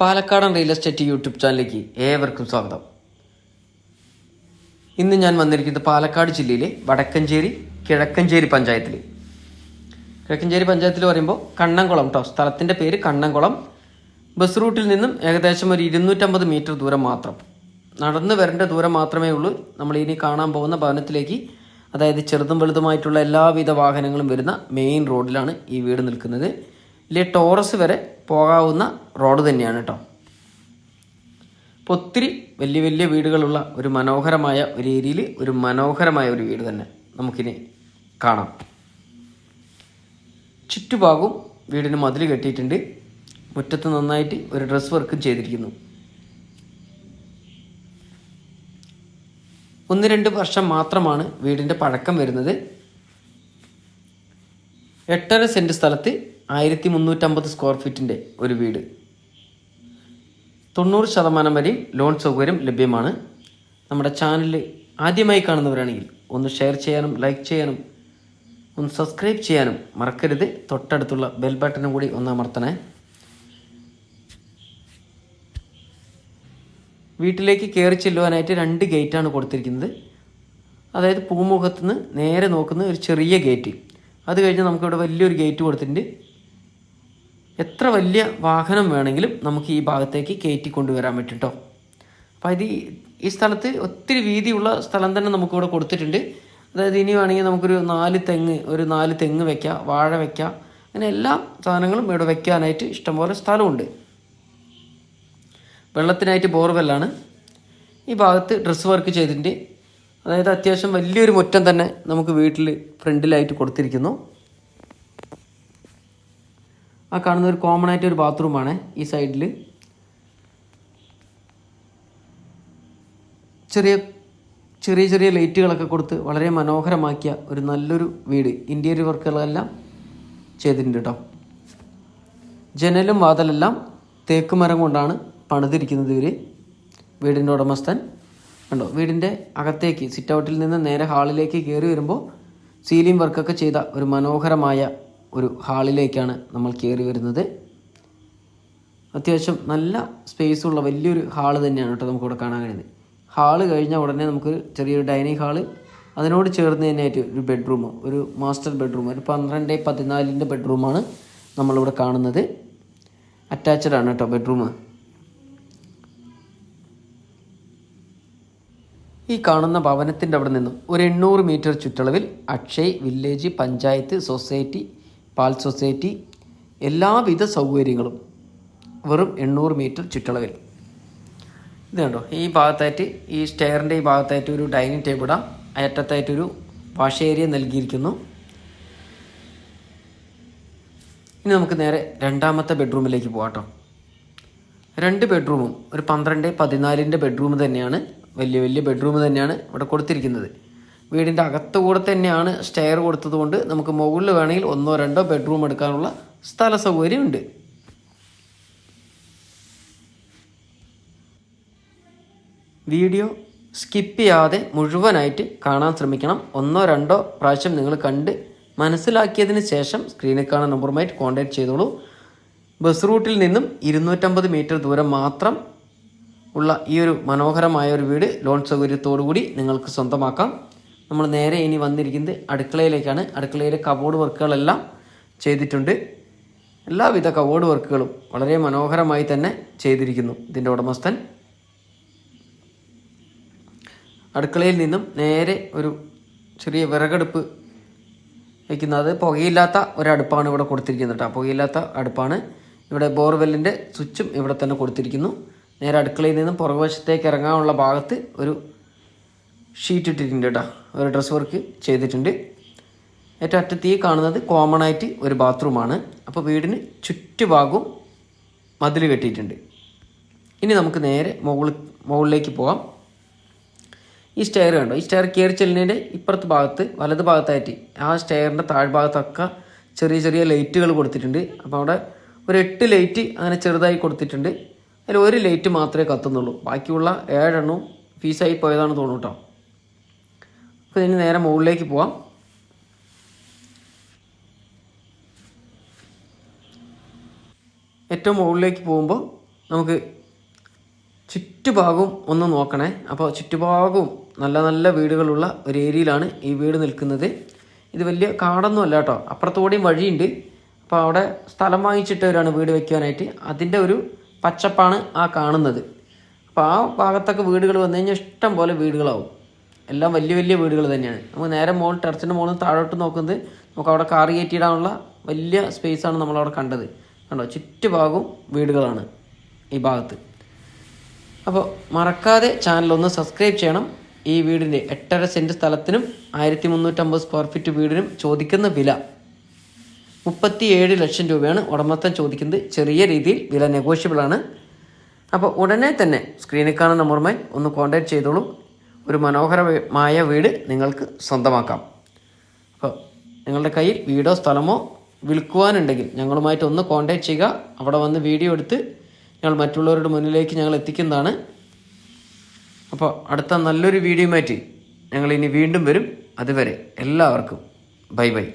പാലക്കാടൻ real estate YouTube ചാനലിലേക്ക് ഏവർക്കും സ്വാഗതം. ഇന്ന് ഞാൻ വന്നിരിക്കുന്നത് പാലക്കാട് ജില്ലയിലെ വടക്കഞ്ചേരി കിഴക്കഞ്ചേരി പഞ്ചായത്തിൽ കിഴക്കഞ്ചേരി പഞ്ചായത്തിൽ പറയുമ്പോൾ കണ്ണംകുളം കേട്ടോ സ്ഥലത്തിന്റെ പേര് കണ്ണംകുളം. ബസ് റൂട്ടിൽ നിന്നും ഏകദേശം ഒരു ഇരുന്നൂറ്റമ്പത് മീറ്റർ ദൂരം മാത്രം. നടന്നു വരേണ്ട ദൂരം മാത്രമേ ഉള്ളൂ. നമ്മൾ ഇനി കാണാൻ പോകുന്ന ഭവനത്തിലേക്ക് അതായത് ചെറുതും വലുതുമായിട്ടുള്ള എല്ലാവിധ വാഹനങ്ങളും വരുന്ന മെയിൻ റോഡിലാണ് ഈ വീട് നിൽക്കുന്നത്. ഇല്ലേ ടോറസ് വരെ പോകാവുന്ന റോഡ് തന്നെയാണ് കേട്ടോ അപ്പോൾ ഒത്തിരി വലിയ വലിയ വീടുകളുള്ള ഒരു മനോഹരമായ ഒരു ഏരിയയിൽ ഒരു മനോഹരമായ ഒരു വീട് തന്നെ നമുക്കിനി കാണാം. ചുറ്റുഭാഗവും വീടിന് മതിൽ കെട്ടിയിട്ടുണ്ട്. മുറ്റത്ത് നന്നായിട്ട് ഒരു ഡ്രസ് വർക്കും ചെയ്തിരിക്കുന്നു. ഒന്ന് രണ്ട് വർഷം മാത്രമാണ് വീടിന്റെ പഴക്കം വരുന്നത്. എട്ടര സെന്റ് സ്ഥലത്ത് ആയിരത്തി മുന്നൂറ്റമ്പത് സ്ക്വയർ ഫീറ്റിന്റെ ഒരു വീട്. തൊണ്ണൂറ് ശതമാനം വരെയും ലോൺ സൗകര്യം ലഭ്യമാണ്. നമ്മുടെ ചാനൽ ആദ്യമായി കാണുന്നവരാണെങ്കിൽ ഒന്ന് ഷെയർ ചെയ്യാനും ലൈക്ക് ചെയ്യാനും ഒന്ന് സബ്സ്ക്രൈബ് ചെയ്യാനും മറക്കരുത്. തൊട്ടടുത്തുള്ള ബെൽ ബട്ടനും കൂടി ഒന്ന് അമർത്തണേ. വീട്ടിലേക്ക് കയറി ചെല്ലുവാനായിട്ട് രണ്ട് ഗേറ്റാണ് കൊടുത്തിരിക്കുന്നത്. അതായത് പൂമുഖത്ത് നിന്ന് നേരെ നോക്കുന്ന ഒരു ചെറിയ ഗേറ്റ് അത് കഴിഞ്ഞ് നമുക്കിവിടെ വലിയൊരു ഗേറ്റ് കൊടുത്തിട്ടുണ്ട്. എത്ര വലിയ വാഹനം വേണമെങ്കിലും നമുക്ക് ഈ ഭാഗത്തേക്ക് കയറ്റി കൊണ്ടുവരാൻ പറ്റും കേട്ടോ അപ്പോൾ ഇത് ഈ- സ്ഥലത്ത് ഒത്തിരി വീതിയുള്ള സ്ഥലം തന്നെ നമുക്കിവിടെ കൊടുത്തിട്ടുണ്ട്. അതായത് ഇനി വേണമെങ്കിൽ നമുക്കൊരു നാല് തെങ്ങ് ഒരു നാല് തെങ്ങ് വെക്കാം വാഴ വെക്കാം. അങ്ങനെ എല്ലാ സാധനങ്ങളും ഇവിടെ വെക്കാനായിട്ട് ഇഷ്ടംപോലെ സ്ഥലമുണ്ട്. വെള്ളത്തിനായിട്ട് ബോർവെല്ലാണ്. ഈ ഭാഗത്ത് ഡ്രസ്സ് വർക്ക് ചെയ്തിട്ടുണ്ട്. അതായത് അത്യാവശ്യം വലിയൊരു മുറ്റം തന്നെ നമുക്ക് വീട്ടിൽ ഫ്രണ്ടിലായിട്ട് കൊടുത്തിരിക്കുന്നു. ആ കാണുന്ന ഒരു കോമൺ ആയിട്ട് ഒരു ബാത്റൂമാണ് ഈ സൈഡിൽ ചെറിയ ചെറിയ ചെറിയ ലൈറ്റുകളൊക്കെ കൊടുത്ത് വളരെ മനോഹരമാക്കിയ ഒരു നല്ലൊരു വീട്. ഇന്റീരിയർ വർക്കുകളെല്ലാം ചെയ്തിട്ടുണ്ട് കേട്ടോ ജനലും വാതലെല്ലാം തേക്ക് മരം കൊണ്ടാണ് പണിതിരിക്കുന്നത് ഇവർ വീടിന്റെ ഉടമസ്ഥൻ. കണ്ടോ? വീടിന്റെ അകത്തേക്ക് സിറ്റ് ഔട്ടിൽ നിന്ന് നേരെ ഹാളിലേക്ക് കയറി വരുമ്പോൾ സീലിംഗ് വർക്കൊക്കെ ചെയ്ത ഒരു മനോഹരമായ ഒരു ഹാളിലേക്കാണ് നമ്മൾ കയറി വരുന്നത്. അത്യാവശ്യം നല്ല സ്പേസ് ഉള്ള വലിയൊരു ഹാൾ തന്നെയാണ് കേട്ടോ നമുക്കിവിടെ കാണാൻ കഴിയുന്നത്. ഹാൾ കഴിഞ്ഞ ഉടനെ നമുക്ക് ചെറിയൊരു ഡൈനിങ് ഹാൾ അതിനോട് ചേർന്ന് തന്നെയായിട്ട് ഒരു ബെഡ്റൂം ഒരു മാസ്റ്റർ ബെഡ്റൂം ഒരു പന്ത്രണ്ട് പതിനാലിന്റെ ബെഡ്റൂമാണ് നമ്മളിവിടെ കാണുന്നത്. അറ്റാച്ച്ഡ് ആണ് കേട്ടോ ബെഡ്റൂം ഈ കാണുന്ന ഭവനത്തിന്റെ അവിടെ നിന്നും ഒരു എണ്ണൂറ് മീറ്റർ ചുറ്റളവിൽ അക്ഷയ് വില്ലേജ് പഞ്ചായത്ത് സൊസൈറ്റി പാൽ സൊസൈറ്റി എല്ലാവിധ സൗകര്യങ്ങളും വെറും എണ്ണൂറ് മീറ്റർ ചുറ്റളവിൽ. ഇത് കണ്ടോ? ഈ ഭാഗത്തായിട്ട് ഈ സ്റ്റെയറിന്റെ ഈ ഭാഗത്തായിട്ട് ഒരു ഡൈനിങ് ടേബിൾ ഇടാം. അയറ്റത്തായിട്ടൊരു വാഷ് ഏരിയ നൽകിയിരിക്കുന്നു. ഇനി നമുക്ക് നേരെ രണ്ടാമത്തെ ബെഡ്റൂമിലേക്ക് പോകാം കേട്ടോ. രണ്ട് ബെഡ്റൂമും ഒരു പന്ത്രണ്ട് പതിനാലിന്റെ ബെഡ്റൂം തന്നെയാണ്. വലിയ വലിയ ബെഡ്റൂം തന്നെയാണ് ഇവിടെ കൊടുത്തിരിക്കുന്നത്. വീടിന്റെ അകത്തുകൂടെ തന്നെയാണ് സ്റ്റെയർ കൊടുത്തതുകൊണ്ട് നമുക്ക് മുകളിൽ വേണമെങ്കിൽ ഒന്നോ രണ്ടോ ബെഡ്റൂം എടുക്കാനുള്ള സ്ഥല സൗകര്യം ഉണ്ട് വീഡിയോ സ്കിപ്പ് ചെയ്യാതെ മുഴുവനായിട്ട് കാണാൻ ശ്രമിക്കണം. ഒന്നോ രണ്ടോ പ്രാവശ്യം നിങ്ങൾ കണ്ട് മനസ്സിലാക്കിയതിന് ശേഷം സ്ക്രീനിൽ കാണുന്ന നമ്പറുമായിട്ട് കോൺടാക്ട് ചെയ്തോളൂ. ബസ് റൂട്ടിൽ നിന്നും ഇരുന്നൂറ്റമ്പത് മീറ്റർ ദൂരം മാത്രം ഉള്ള ഈ ഒരു മനോഹരമായ ഒരു വീട് ലോൺ സൗകര്യത്തോടു കൂടി നിങ്ങൾക്ക് സ്വന്തമാക്കാം. നമ്മൾ നേരെ ഇനി വന്നിരിക്കുന്നത് അടുക്കളയിലേക്കാണ്. അടുക്കളയിലെ കബോർഡ് വർക്കുകളെല്ലാം ചെയ്തിട്ടുണ്ട്. എല്ലാവിധ കബോർഡ് വർക്കുകളും വളരെ മനോഹരമായി തന്നെ ചെയ്തിരിക്കുന്നു ഇതിന്റെ ഉടമസ്ഥൻ. അടുക്കളയിൽ നിന്നും നേരെ ഒരു ചെറിയ വിറകടുപ്പ് വയ്ക്കുന്നത് പുകയില്ലാത്ത ഒരടുപ്പാണ് ഇവിടെ കൊടുത്തിരിക്കുന്നത് കേട്ടോ. പുകയില്ലാത്ത അടുപ്പാണ്. ഇവിടെ ബോർവെല്ലിന്റെ സ്വിച്ചും ഇവിടെ തന്നെ കൊടുത്തിരിക്കുന്നു. നേരെ അടുക്കളയിൽ നിന്നും പുറകുവശത്തേക്ക് ഇറങ്ങാനുള്ള ഭാഗത്ത് ഒരു ഷീറ്റ് ഇട്ടിട്ടുണ്ട് കേട്ടോ. ഒരു ഡ്രസ് വർക്ക് ചെയ്തിട്ടുണ്ട്. ഏറ്റവും അറ്റത്ത് കാണുന്നത് കോമൺ ആയിട്ട് ഒരു ബാത്റൂമാണ് അപ്പോൾ വീടിന് ചുറ്റുഭാഗവും മതിൽ കെട്ടിയിട്ടുണ്ട്. ഇനി നമുക്ക് നേരെ മുകളിൽ മുകളിലേക്ക് പോകാം. ഈ സ്റ്റെയർ കണ്ടോ? ഈ സ്റ്റെയർ കയറി ചെല്ലുന്നതിന്റെ ഇപ്പുറത്ത് ഭാഗത്ത് വലത് ഭാഗത്തായിട്ട് ആ സ്റ്റെയറിന്റെ താഴ്ഭാഗത്തൊക്കെ ചെറിയ ചെറിയ ലൈറ്റുകൾ കൊടുത്തിട്ടുണ്ട്. അപ്പോൾ അവിടെ ഒരു എട്ട് ലൈറ്റ് അങ്ങനെ ചെറുതായി കൊടുത്തിട്ടുണ്ട്. അതിൽ ഒരു ലൈറ്റ് മാത്രമേ കത്തുന്നുള്ളൂ. ബാക്കിയുള്ള ഏഴെണ്ണവും ഫീസായി പോയതാണ് തോന്നുന്നു കേട്ടോ. അപ്പോൾ ഇതിന് നേരെ മുകളിലേക്ക് പോവാം. ഏറ്റവും മുകളിലേക്ക് പോകുമ്പോൾ നമുക്ക് ചുറ്റുഭാഗവും ഒന്ന് നോക്കണേ. അപ്പോൾ ചുറ്റുഭാഗവും നല്ല നല്ല വീടുകളുള്ള ഒരു ഏരിയയിലാണ് ഈ വീട് നിൽക്കുന്നത്. ഇത് വലിയ കാടൊന്നും അല്ല കേട്ടോ അപ്പുറത്തോടെയും വഴിയുണ്ട്. അപ്പോൾ അവിടെ സ്ഥലം വാങ്ങിച്ചിട്ടവരാണ് വീട് വെക്കാനായിട്ട് അതിന്റെ ഒരു പച്ചപ്പാണ് ആ കാണുന്നത്. അപ്പോൾ ആ ഭാഗത്തൊക്കെ വീടുകൾ വന്നു കഴിഞ്ഞാൽ ഇഷ്ടം പോലെ വീടുകളാവും. എല്ലാം വലിയ വലിയ വീടുകൾ തന്നെയാണ്. നമുക്ക് നേരെ മോൾ ടെറസിന്റെ മുകളിൽ താഴോട്ട് നോക്കുന്നത് നമുക്ക് അവിടെ കാർ കയറ്റിയിടാനുള്ള വലിയ സ്പേസാണ് നമ്മളവിടെ കണ്ടത്. കണ്ടോ? ചുറ്റുഭാഗവും വീടുകളാണ് ഈ ഭാഗത്ത്. അപ്പോൾ മറക്കാതെ ചാനൽ ഒന്ന് സബ്സ്ക്രൈബ് ചെയ്യണം. ഈ വീടിന്റെ എട്ടര സെന്റ് സ്ഥലത്തിനും ആയിരത്തി മുന്നൂറ്റമ്പത് സ്ക്വയർ ഫീറ്റ് വീടിനും ചോദിക്കുന്ന വില മുപ്പത്തിയേഴ് ലക്ഷം രൂപയാണ് ഉടമസ്ഥൻ ചോദിക്കുന്നത്. ചെറിയ രീതിയിൽ വില നെഗോഷ്യബിളാണ് അപ്പോൾ ഉടനെ തന്നെ സ്ക്രീനിൽ കാണുന്ന നമ്പറുമായി ഒന്ന് കോൺടാക്ട് ചെയ്തോളൂ. ഒരു മനോഹരമായ വീട് നിങ്ങൾക്ക് സ്വന്തമാക്കാം. അപ്പോൾ നിങ്ങളുടെ കയ്യിൽ വീടോ സ്ഥലമോ വിൽക്കുവാനുണ്ടെങ്കിൽ ഞങ്ങളുമായിട്ട് ഒന്ന് കോൺടാക്ട് ചെയ്യുക. അവിടെ വന്ന് വീഡിയോ എടുത്ത് ഞങ്ങൾ മറ്റുള്ളവരുടെ മുന്നിലേക്ക് ഞങ്ങൾ എത്തിക്കുന്നതാണ്. അപ്പോൾ അടുത്ത നല്ലൊരു വീഡിയോയുമായിട്ട് ഞങ്ങൾ ഇനി വീണ്ടും വരും. അതുവരെ എല്ലാവർക്കും ബൈ ബൈ.